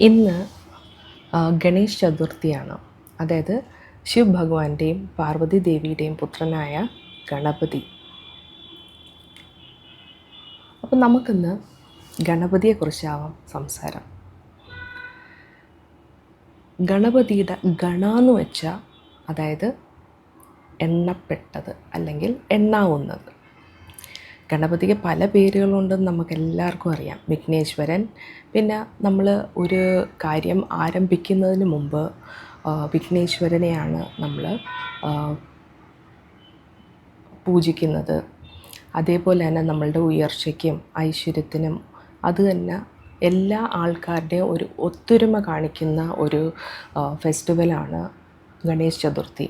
ഇന്ന് ഗണേശ് ചതുർത്ഥിയാണ്. അതായത് ശിവ് ഭഗവാന്റെയും പാർവതി ദേവിയുടെയും പുത്രനായ ഗണപതി. അപ്പം നമുക്കിന്ന് ഗണപതിയെക്കുറിച്ചാവാം സംസാരം. ഗണപതിയുടെ ഗണ എന്ന് വെച്ചാൽ അതായത് എണ്ണപ്പെട്ടത് അല്ലെങ്കിൽ എണ്ണാവുന്നത്. ഗണപതിക്ക് പല പേരുകളുണ്ടെന്ന് നമുക്ക് എല്ലാവർക്കും അറിയാം. വിഘ്നേശ്വരൻ. പിന്നെ നമ്മൾ ഒരു കാര്യം ആരംഭിക്കുന്നതിന് മുമ്പ് വിഘ്നേശ്വരനെയാണ് നമ്മൾ പൂജിക്കുന്നത്. അതേപോലെ തന്നെ നമ്മളുടെ ഉയർച്ചയ്ക്കും ഐശ്വര്യത്തിനും അത് തന്നെ എല്ലാ ആൾക്കാരുടെയും ഒരു ഒത്തൊരുമ കാണിക്കുന്ന ഒരു ഫെസ്റ്റിവലാണ് ഗണേശ് ചതുർത്ഥി.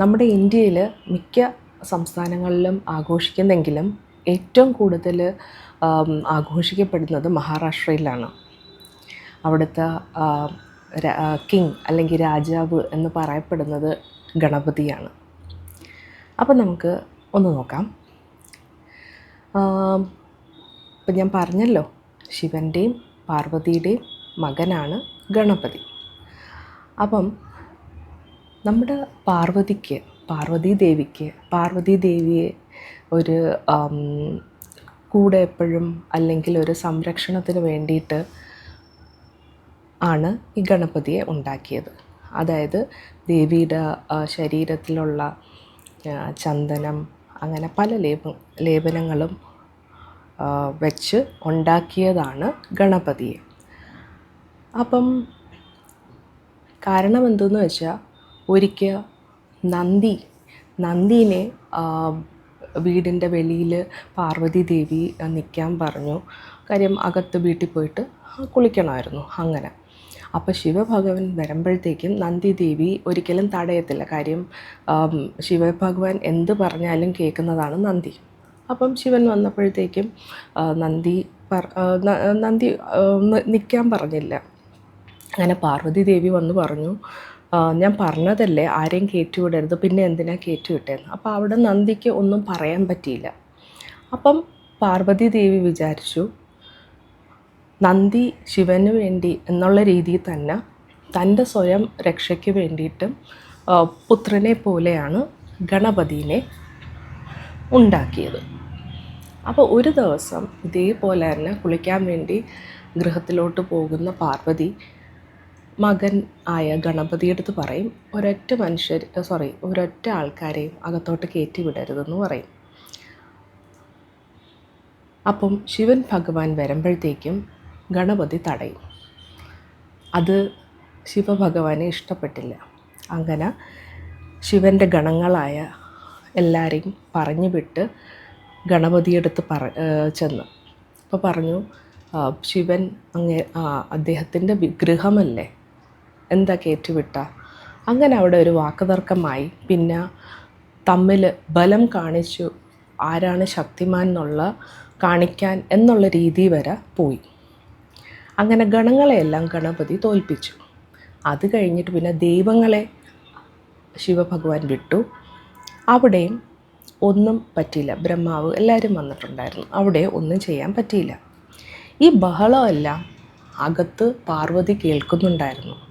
നമ്മുടെ ഇന്ത്യയിൽ മിക്ക സംസ്ഥാനങ്ങളിലും ആഘോഷിക്കുന്നെങ്കിലും ഏറ്റവും കൂടുതൽ ആഘോഷിക്കപ്പെടുന്നത് മഹാരാഷ്ട്രയിലാണ്. അവിടുത്തെ കിങ് അല്ലെങ്കിൽ രാജാവ് എന്ന് പറയപ്പെടുന്നത് ഗണപതിയാണ്. അപ്പം നമുക്ക് ഒന്ന് നോക്കാം. ഇപ്പം ഞാൻ പറഞ്ഞല്ലോ ശിവന്റെയും പാർവതിയുടെയും മകനാണ് ഗണപതി. അപ്പം നമ്മുടെ പാർവതിക്ക് പാർവതി ദേവിക്ക് പാർവതി ദേവിയെ ഒരു കൂടെ എപ്പോഴും അല്ലെങ്കിൽ ഒരു സംരക്ഷണത്തിന് വേണ്ടിയിട്ട് ആണ് ഈ ഗണപതിയെ ഉണ്ടാക്കിയത്. അതായത് ദേവിയുടെ ശരീരത്തിലുള്ള ചന്ദനം അങ്ങനെ പല ലേപ ലേപനങ്ങളും വെച്ച് ഉണ്ടാക്കിയതാണ് ഗണപതിയെ. അപ്പം കാരണം എന്തെന്ന് വെച്ചാൽ ഒരിക്കൽ നന്ദി നന്ദീനെ വീടിന്റെ വെളിയിൽ പാർവതി ദേവി നിൽക്കാൻ പറഞ്ഞു. കാര്യം അകത്ത് വീട്ടിൽ പോയിട്ട് കുളിക്കണമായിരുന്നു അങ്ങനെ. അപ്പോൾ ശിവഭഗവാൻ വരുമ്പോഴത്തേക്കും നന്ദി ദേവി ഒരിക്കലും തടയത്തില്ല. കാര്യം ശിവഭഗവാൻ എന്ത് പറഞ്ഞാലും കേൾക്കുന്നതാണ് നന്ദി. അപ്പം ശിവൻ വന്നപ്പോഴത്തേക്കും നന്ദി പറ നന്ദി നിൽക്കാൻ പറഞ്ഞില്ല. അങ്ങനെ പാർവതി ദേവി വന്ന് പറഞ്ഞു. "ആ, ഞാൻ പറഞ്ഞതല്ലേ ആരെയും കയറ്റിവിടരുത് പിന്നെ എന്തിനാ കയറ്റിവിട്ടേന്ന് അപ്പോൾ അവിടെ നന്ദിക്ക് ഒന്നും പറയാൻ പറ്റിയില്ല. അപ്പം പാർവതി ദേവി വിചാരിച്ചു നന്ദി ശിവന് വേണ്ടി എന്നുള്ള രീതിയിൽ തന്നെ തന്റെ സ്വയം രക്ഷയ്ക്ക് വേണ്ടിയിട്ടും പുത്രനെ പോലെയാണ് ഗണപതിനെ ഉണ്ടാക്കിയത്. അപ്പോൾ ഒരു ദിവസം ഇതേപോലെ തന്നെ കുളിക്കാൻ വേണ്ടി ഗൃഹത്തിലോട്ട് പോകുന്ന പാർവതി മകൻ ആയ ഗണപതിയെടുത്ത് പറയും ഒരൊറ്റ മനുഷ്യർ സോറി ഒരൊറ്റ ആൾക്കാരെയും അകത്തോട്ട് കയറ്റി വിടരുതെന്ന് പറയും. അപ്പം ശിവൻ ഭഗവാൻ വരുമ്പോഴത്തേക്കും ഗണപതി തടയും. അത് ശിവഭഗവാനെ ഇഷ്ടപ്പെട്ടില്ല. അങ്ങനെ ശിവന്റെ ഗണങ്ങളായ എല്ലാവരെയും പറഞ്ഞു വിട്ട് ഗണപതിയെടുത്ത് പറ ചെന്ന്. അപ്പോൾ പറഞ്ഞു ശിവൻ അങ്ങേ അദ്ദേഹത്തിന്റെ വിഗ്രഹമല്ലേ? എന്താ കയറ്റിവിട്ട അങ്ങനെ അവിടെ ഒരു വാക്കുതർക്കമായി. പിന്നെ തമ്മിൽ ബലം കാണിച്ചു ആരാണ് ശക്തിമാൻ എന്നുള്ള കാണിക്കാൻ എന്നുള്ള രീതി വരെ പോയി. അങ്ങനെ ഗണങ്ങളെയെല്ലാം ഗണപതി തോൽപ്പിച്ചു. അത് കഴിഞ്ഞിട്ട് പിന്നെ ദൈവങ്ങളെ ശിവഭഗവാൻ വിട്ടു. അവിടെയും ഒന്നും പറ്റിയില്ല. ബ്രഹ്മാവ് എല്ലാവരും വന്നിട്ടുണ്ടായിരുന്നു. അവിടെ ഒന്നും ചെയ്യാൻ പറ്റിയില്ല. ഈ ബഹളമെല്ലാം അകത്ത് പാർവതി കേൾക്കുന്നുണ്ടായിരുന്നു.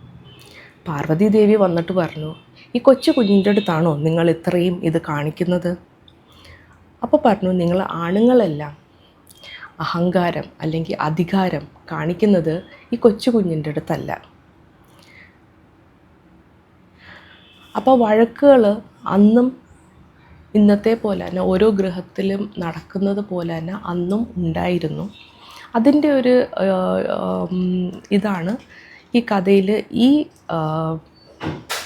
പാർവതി ദേവി വന്നിട്ട് പറഞ്ഞു ഈ കൊച്ചു കുഞ്ഞിന്റെ അടുത്താണോ നിങ്ങൾ ഇത്രയും ഇത് കാണിക്കുന്നത്? അപ്പോൾ പറഞ്ഞു നിങ്ങൾ ആണുങ്ങളെല്ലാം അഹങ്കാരം അല്ലെങ്കിൽ അധികാരം കാണിക്കുന്നത് ഈ കൊച്ചു കുഞ്ഞിന്റെ അടുത്തല്ല. അപ്പോൾ വഴക്കുകൾ അന്നും ഇന്നത്തെ പോലെ തന്നെ ഓരോ ഗൃഹത്തിലും നടക്കുന്നത് പോലെ തന്നെ അന്നും ഉണ്ടായിരുന്നു. അതിന്റെ ഒരു ഇതാണ് ഈ കഥയിൽ ഈ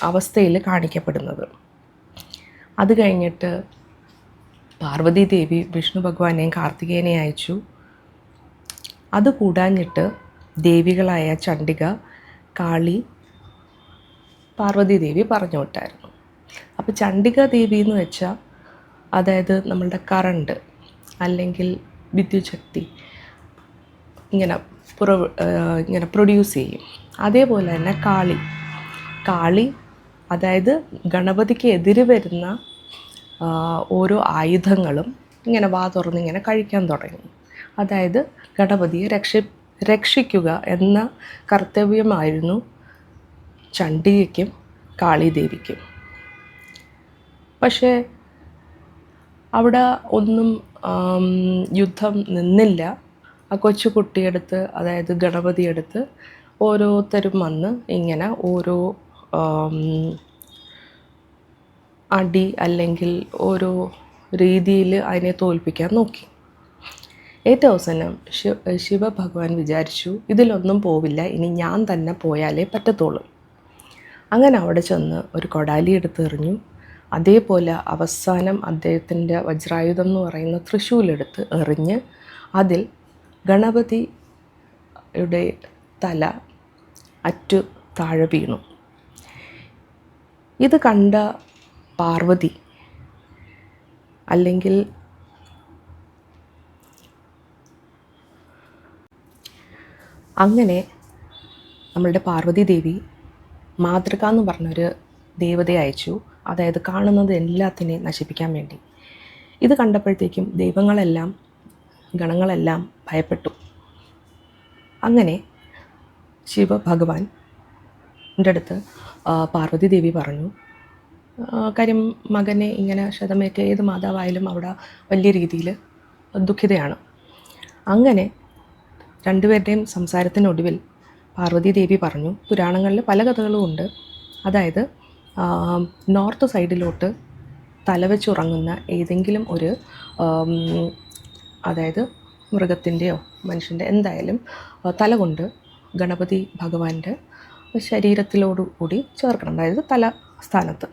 അവസ്ഥയിൽ കാണിക്കപ്പെടുന്നത്. അത് കഴിഞ്ഞിട്ട് പാർവതി ദേവി വിഷ്ണു ഭഗവാനെയും കാർത്തികേയനെ അയച്ചു. അത് കൂടാഞ്ഞിട്ട് ദേവികളായ ചണ്ഡിക കാളി പാർവതി ദേവി പറഞ്ഞു വിട്ടായിരുന്നു. അപ്പോൾ ചണ്ഡിക ദേവി എന്ന് വെച്ചാൽ അതായത് നമ്മളുടെ കറണ്ട് അല്ലെങ്കിൽ വിദ്യുച്ഛക്തി ഇങ്ങനെ ഏഹ് ഇങ്ങനെ പ്രൊഡ്യൂസ് ചെയ്യും. അതേപോലെ തന്നെ കാളി. കാളി അതായത് ഗണപതിക്ക് എതിര് വരുന്ന ഓരോ ആയുധങ്ങളും ഇങ്ങനെ വാ തുറന്ന് ഇങ്ങനെ കഴിക്കാൻ തുടങ്ങി. അതായത് ഗണപതിയെ രക്ഷ രക്ഷിക്കുക എന്ന കർത്തവ്യമായിരുന്നു ചണ്ഡികയ്ക്കും കാളിദേവിക്കും. പക്ഷേ അവിടെ ഒന്നും യുദ്ധം നിന്നില്ല. ആ കൊച്ചു കുട്ടിയെടുത്ത് അതായത് ഗണപതിയെടുത്ത് ഓരോരുത്തരും വന്ന് ഇങ്ങനെ ഓരോ അടി അല്ലെങ്കിൽ ഓരോ രീതിയിൽ അതിനെ തോൽപ്പിക്കാൻ നോക്കി. ഏറ്റവും അവസാനം ശിവ ശിവഭഗവാൻ വിചാരിച്ചു ഇതിലൊന്നും പോവില്ല ഇനി ഞാൻ തന്നെ പോയാലേ പറ്റത്തുള്ളൂ. അങ്ങനെ അവിടെ ചെന്ന് ഒരു കൊടാലി എടുത്തെറിഞ്ഞു അതേപോലെ അവസാനം അദ്ദേഹത്തിന്റെ വജ്രായുധം എന്ന് പറയുന്ന തൃശ്ശൂലെടുത്ത് എറിഞ്ഞ് അതിൽ ഗണപതിയുടെ തല അറ്റു താഴെ വീണു. ഇത് കണ്ട പാർവതി അല്ലെങ്കിൽ അങ്ങനെ നമ്മളുടെ പാർവതി ദേവി മാതൃക എന്ന് പറഞ്ഞൊരു ദേവതയെ അയച്ചു. അതായത് കാണുന്നത് എല്ലാത്തിനെയും നശിപ്പിക്കാൻ വേണ്ടി. ഇത് കണ്ടപ്പോഴത്തേക്കും ദൈവങ്ങളെല്ലാം ഗണങ്ങളെല്ലാം ഭയപ്പെട്ടു. അങ്ങനെ ശിവഭഗവാൻ അടുത്ത് പാർവതി ദേവി പറഞ്ഞു കാര്യം മകനെ ഇങ്ങനെ ശതമേറ്റ ഏത് മാതാവായാലും അവിടെ വലിയ രീതിയിൽ ദുഃഖിതയാണ്. അങ്ങനെ രണ്ടുപേരുടെയും സംസാരത്തിനൊടുവിൽ പാർവതി ദേവി പറഞ്ഞു പുരാണങ്ങളിൽ പല കഥകളും ഉണ്ട്. അതായത് നോർത്ത് സൈഡിലോട്ട് തലവെച്ചുറങ്ങുന്ന ഏതെങ്കിലും ഒരു അതായത് മൃഗത്തിന്റെയോ മനുഷ്യന്റെ എന്തായാലും തലകൊണ്ട് തല കൊണ്ട് ഗണപതി ഭഗവാന്റെ ശരീരത്തിലോടു കൂടി ചേർക്കണം. അതായത് തല സ്ഥാനത്ത്.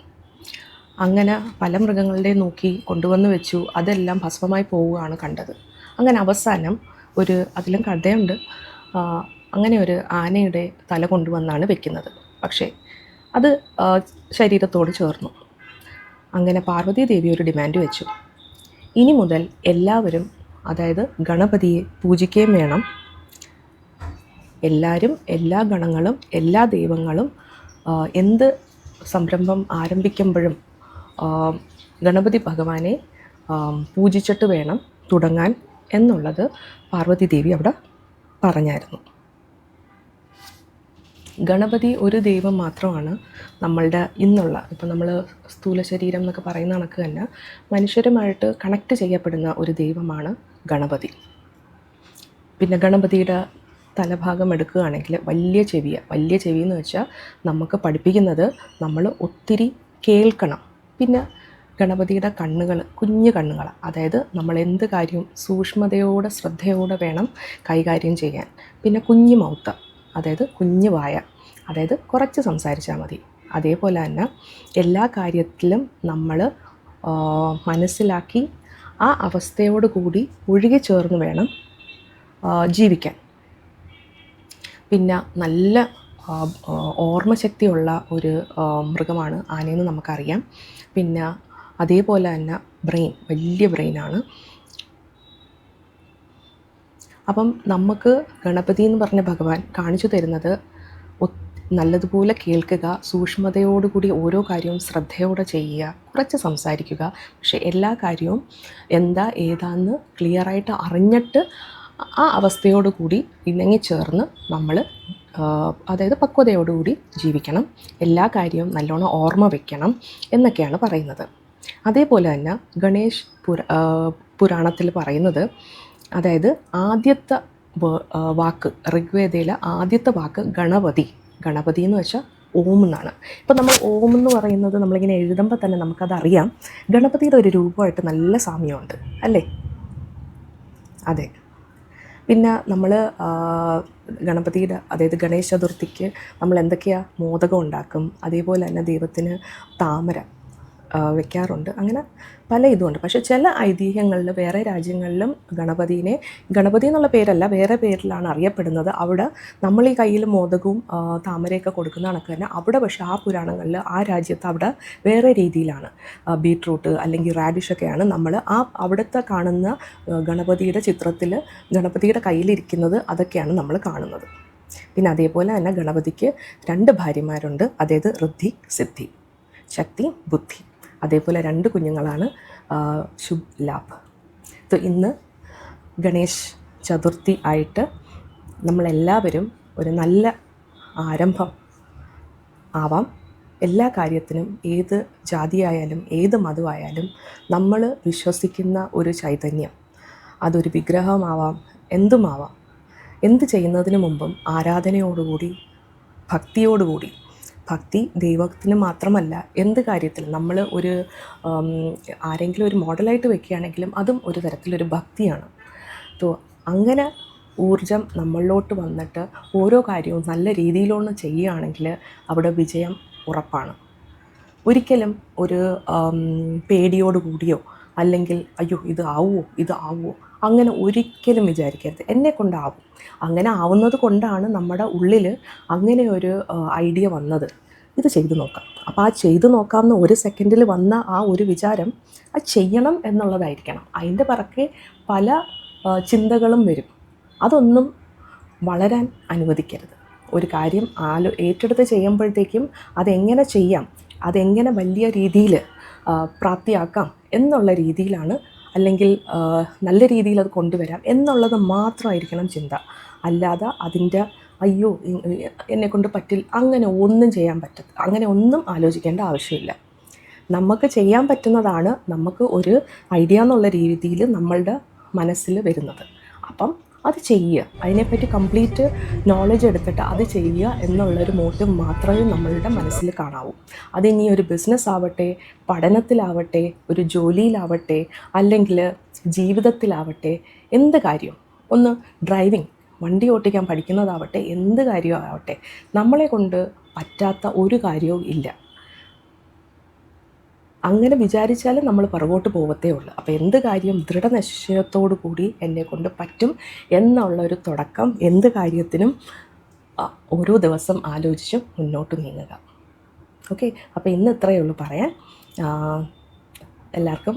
അങ്ങനെ പല മൃഗങ്ങളുടെ നോക്കി കൊണ്ടുവന്ന് വെച്ചു. അതെല്ലാം ഭസ്മമായി പോവുകയാണ് കണ്ടത്. അങ്ങനെ അവസാനം ഒരു അതിലും കഥയുണ്ട്. അങ്ങനെ ഒരു ആനയുടെ തല കൊണ്ടുവന്നാണ് വെക്കുന്നത്. പക്ഷേ അത് ശരീരത്തോട് ചേർന്നു. അങ്ങനെ പാർവതീദേവി ഒരു ഡിമാൻഡ് വെച്ചു. ഇനി മുതൽ എല്ലാവരും അതായത് ഗണപതിയെ പൂജിക്കുകയും വേണം. എല്ലാവരും എല്ലാ ഗണങ്ങളും എല്ലാ ദൈവങ്ങളും എന്ത് സംരംഭം ആരംഭിക്കുമ്പോഴും ഗണപതി ഭഗവാനെ പൂജിച്ചിട്ട് വേണം തുടങ്ങാൻ എന്നുള്ളത് പാർവതി ദേവി അവിടെ പറഞ്ഞായിരുന്നു. ഗണപതി ഒരു ദൈവം മാത്രമാണ് നമ്മളുടെ ഇന്നുള്ള ഇപ്പം നമ്മൾ സ്ഥൂല ശരീരം എന്നൊക്കെ പറയുന്ന കണക്ക് തന്നെ മനുഷ്യരുമായിട്ട് കണക്റ്റ് ചെയ്യപ്പെടുന്ന ഒരു ദൈവമാണ് ഗണപതി. പിന്നെ ഗണപതിയുടെ തലഭാഗം എടുക്കുകയാണെങ്കിൽ വലിയ ചെവിയ വലിയ ചെവി എന്ന് വെച്ചാൽ നമുക്ക് പഠിപ്പിക്കുന്നത് നമ്മൾ ഒത്തിരി കേൾക്കണം. പിന്നെ ഗണപതിയുടെ കണ്ണുകൾ കുഞ്ഞു കണ്ണുകൾ അതായത് നമ്മൾ എന്ത് കാര്യവും സൂക്ഷ്മതയോടെ ശ്രദ്ധയോടെ വേണം കൈകാര്യം ചെയ്യാൻ. പിന്നെ കുഞ്ഞു മൗത്ത അതായത് കുഞ്ഞു വായ. അതായത് കുറച്ച് സംസാരിച്ചാൽ മതി. അതേപോലെ തന്നെ എല്ലാ കാര്യത്തിലും നമ്മൾ മനസ്സിലാക്കി ആ അവസ്ഥയോട് കൂടി ഒഴുകി ചേർന്ന് വേണം ജീവിക്കാൻ. പിന്നെ നല്ല ഓർമ്മശക്തിയുള്ള ഒരു മൃഗമാണ് ആനയെന്ന് നമുക്കറിയാം. പിന്നെ അതേപോലെ തന്നെ ബ്രെയിൻ വലിയ ബ്രെയിനാണ്. അപ്പം നമുക്ക് ഗണപതി എന്ന് പറഞ്ഞ ഭഗവാൻ കാണിച്ചു തരുന്നത് നല്ലതുപോലെ കേൾക്കുക സൂക്ഷ്മതയോടുകൂടി ഓരോ കാര്യവും ശ്രദ്ധയോടെ ചെയ്യുക കുറച്ച് സംസാരിക്കുക. പക്ഷേ എല്ലാ കാര്യവും എന്താ ഏതാന്ന് ക്ലിയറായിട്ട് അറിഞ്ഞിട്ട് ആ അവസ്ഥയോടുകൂടി ഇണങ്ങിച്ചേർന്ന് നമ്മൾ അതായത് പക്വതയോടുകൂടി ജീവിക്കണം. എല്ലാ കാര്യവും നല്ലോണം ഓർമ്മ വയ്ക്കണം എന്നൊക്കെയാണ് പറയുന്നത്. അതേപോലെ തന്നെ ഗണേഷ് പുര പുരാണത്തിൽ പറയുന്നത് അതായത് ആദ്യത്തെ വാക്ക് ഋഗ്വേദയിലെ ആദ്യത്തെ വാക്ക് ഗണപതി. ഗണപതി എന്ന് വെച്ചാൽ ഓം എന്നാണ്. ഇപ്പം നമ്മൾ ഓം എന്ന് പറയുന്നത് നമ്മളിങ്ങനെ എഴുതുമ്പോൾ തന്നെ നമുക്കതറിയാം. ഗണപതിയുടെ ഒരു രൂപമായിട്ട് നല്ല സാമ്യമുണ്ട് അല്ലേ? അതെ. പിന്നെ നമ്മൾ ഗണപതിയുടെ അതായത് ഗണേശ ചതുർത്ഥിക്ക് നമ്മൾ എന്തൊക്കെയാണ് മോദകം ഉണ്ടാക്കും? അതേപോലെ തന്നെ ദൈവത്തിന് താമര. വെക്കാറുണ്ട്. അങ്ങനെ പല ഇതുമുണ്ട്. പക്ഷേ ചില ഐതിഹ്യങ്ങളിൽ വേറെ രാജ്യങ്ങളിലും ഗണപതിനെ ഗണപതി എന്നുള്ള പേരല്ല വേറെ പേരിലാണ് അറിയപ്പെടുന്നത്. അവിടെ നമ്മൾ ഈ കയ്യിൽ മോദകവും താമരയൊക്കെ കൊടുക്കുന്ന കണക്ക് തന്നെ അവിടെ പക്ഷേ ആ പുരാണങ്ങളിൽ ആ രാജ്യത്ത് അവിടെ വേറെ രീതിയിലാണ്. ബീട്രൂട്ട് അല്ലെങ്കിൽ റാഡിഷൊക്കെയാണ് നമ്മൾ ആ അവിടുത്തെ കാണുന്ന ഗണപതിയുടെ ചിത്രത്തിൽ ഗണപതിയുടെ കയ്യിലിരിക്കുന്നത് അതൊക്കെയാണ് നമ്മൾ കാണുന്നത്. പിന്നെ അതേപോലെ തന്നെ ഗണപതിക്ക് രണ്ട് ഭാര്യമാരുണ്ട്. അതായത് ഋദ്ധി സിദ്ധി. ശക്തി ബുദ്ധി. അതേപോലെ രണ്ട് കുഞ്ഞുങ്ങളാണ് ശുഭ് ലാഭ്. ഇന്ന് ഗണേശ് ചതുർത്ഥി ആയിട്ട് നമ്മളെല്ലാവരും ഒരു നല്ല ആരംഭം ആവാം. എല്ലാ കാര്യത്തിനും ഏത് ജാതിയായാലും ഏത് മതമായാലും നമ്മൾ വിശ്വസിക്കുന്ന ഒരു ചൈതന്യം. അതൊരു വിഗ്രഹമാവാം എന്തുമാവാം. എന്ത് ചെയ്യുന്നതിന് മുമ്പും ആരാധനയോടുകൂടി ഭക്തിയോടുകൂടി ഭക്തി ദൈവത്തിന് മാത്രമല്ല എന്ത് കാര്യത്തിൽ നമ്മൾ ഒരു ആരെങ്കിലും ഒരു മോഡലായിട്ട് വെക്കുകയാണെങ്കിലും അതും ഒരു തരത്തിലൊരു ഭക്തിയാണ്. തോ അങ്ങനെ ഊർജം നമ്മളിലോട്ട് വന്നിട്ട് ഓരോ കാര്യവും നല്ല രീതിയിലൊന്ന് ചെയ്യുകയാണെങ്കിൽ അവിടെ വിജയം ഉറപ്പാണ്. ഒരിക്കലും ഒരു പേടിയോട് കൂടിയോ അല്ലെങ്കിൽ അയ്യോ ഇത് ആവുമോ ഇത് ആവുമോ അങ്ങനെ ഒരിക്കലും വിചാരിക്കരുത്. എന്നെ കൊണ്ടാവും. അങ്ങനെ ആവുന്നത് കൊണ്ടാണ് നമ്മുടെ ഉള്ളിൽ അങ്ങനെ ഒരു ഐഡിയ വന്നത്. ഇത് ചെയ്തു നോക്കാം. അപ്പോൾ ആ ചെയ്തു നോക്കാമെന്ന് ഒരു സെക്കൻഡിൽ വന്ന ആ ഒരു വിചാരം ആ ചെയ്യണം എന്നുള്ളതായിരിക്കണം. അതിന്റെ പിറക്കെ പല ചിന്തകളും വരും. അതൊന്നും വളരാൻ അനുവദിക്കരുത്. ഒരു കാര്യം ആലോ ഏറ്റെടുത്ത് ചെയ്യുമ്പോഴത്തേക്കും അതെങ്ങനെ ചെയ്യാം അതെങ്ങനെ വലിയ രീതിയിൽ പ്രാപ്തിയാക്കാം എന്നുള്ള രീതിയിലാണ് അല്ലെങ്കിൽ നല്ല രീതിയിൽ അത് കൊണ്ടുവരാം എന്നുള്ളത് മാത്രമായിരിക്കണം ചിന്ത. അല്ലാതെ അതിന്റെ അയ്യോ എന്നെക്കൊണ്ട് പറ്റില്ല അങ്ങനെ ഒന്നും ചെയ്യാൻ പറ്റത്തില്ല അങ്ങനെ ഒന്നും ആലോചിക്കേണ്ട ആവശ്യമില്ല. നമുക്ക് ചെയ്യാൻ പറ്റുന്നതാണ് നമുക്ക് ഒരു ഐഡിയ എന്നുള്ള രീതിയിൽ നമ്മളുടെ മനസ്സിൽ വരുന്നത്. അപ്പം അത് ചെയ്യുക. അതിനെപ്പറ്റി കംപ്ലീറ്റ് നോളജ് എടുത്തിട്ട് അത് ചെയ്യുക എന്നുള്ളൊരു മോട്ടീവ് മാത്രമേ നമ്മളുടെ മനസ്സിൽ കാണാവൂ. അതിനി ഒരു ബിസിനസ് ആവട്ടെ പഠനത്തിലാവട്ടെ ഒരു ജോലിയിലാവട്ടെ അല്ലെങ്കിൽ ജീവിതത്തിലാവട്ടെ എന്ത് കാര്യം? ഒന്ന് ഡ്രൈവിംഗ് വണ്ടി ഓട്ടിക്കാൻ പഠിക്കുന്നതാവട്ടെ എന്ത് കാര്യമാവട്ടെ നമ്മളെ കൊണ്ട് പറ്റാത്ത ഒരു കാര്യവും ഇല്ല. അങ്ങനെ വിചാരിച്ചാലും നമ്മൾ പുറകോട്ട് പോകത്തേ ഉള്ളൂ. അപ്പോൾ എന്ത് കാര്യം ദൃഢനിശ്ചയത്തോടു കൂടി എന്നെ കൊണ്ട് പറ്റും എന്നുള്ള ഒരു തുടക്കം എന്ത് കാര്യത്തിനും ഓരോ ദിവസം ആലോചിച്ച് മുന്നോട്ട് നീങ്ങുക. ഓക്കെ? അപ്പോൾ ഇന്ന് ഇത്രയേ ഉള്ളൂ പറയാൻ. എല്ലാവർക്കും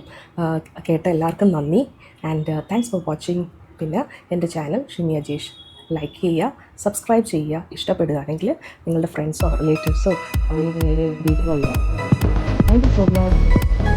കേട്ട എല്ലാവർക്കും നന്ദി. ആൻഡ് താങ്ക്സ് ഫോർ വാച്ചിങ് പിന്നെ എന്റെ ചാനൽ ഷിമി അജീഷ് ലൈക്ക് ചെയ്യുക സബ്സ്ക്രൈബ് ചെയ്യുക ഇഷ്ടപ്പെടുകയാണെങ്കിൽ നിങ്ങളുടെ ഫ്രണ്ട്സോ റിലേറ്റീവ്സോ വീഡിയോ ചെയ്യുക താങ്ക് യു സോ മച്ച്